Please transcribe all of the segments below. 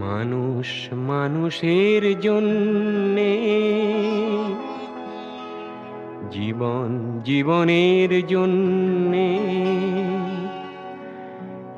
মানুষ মানুষের জন্যে জীবন জীবনের জন্যে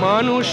মানুষ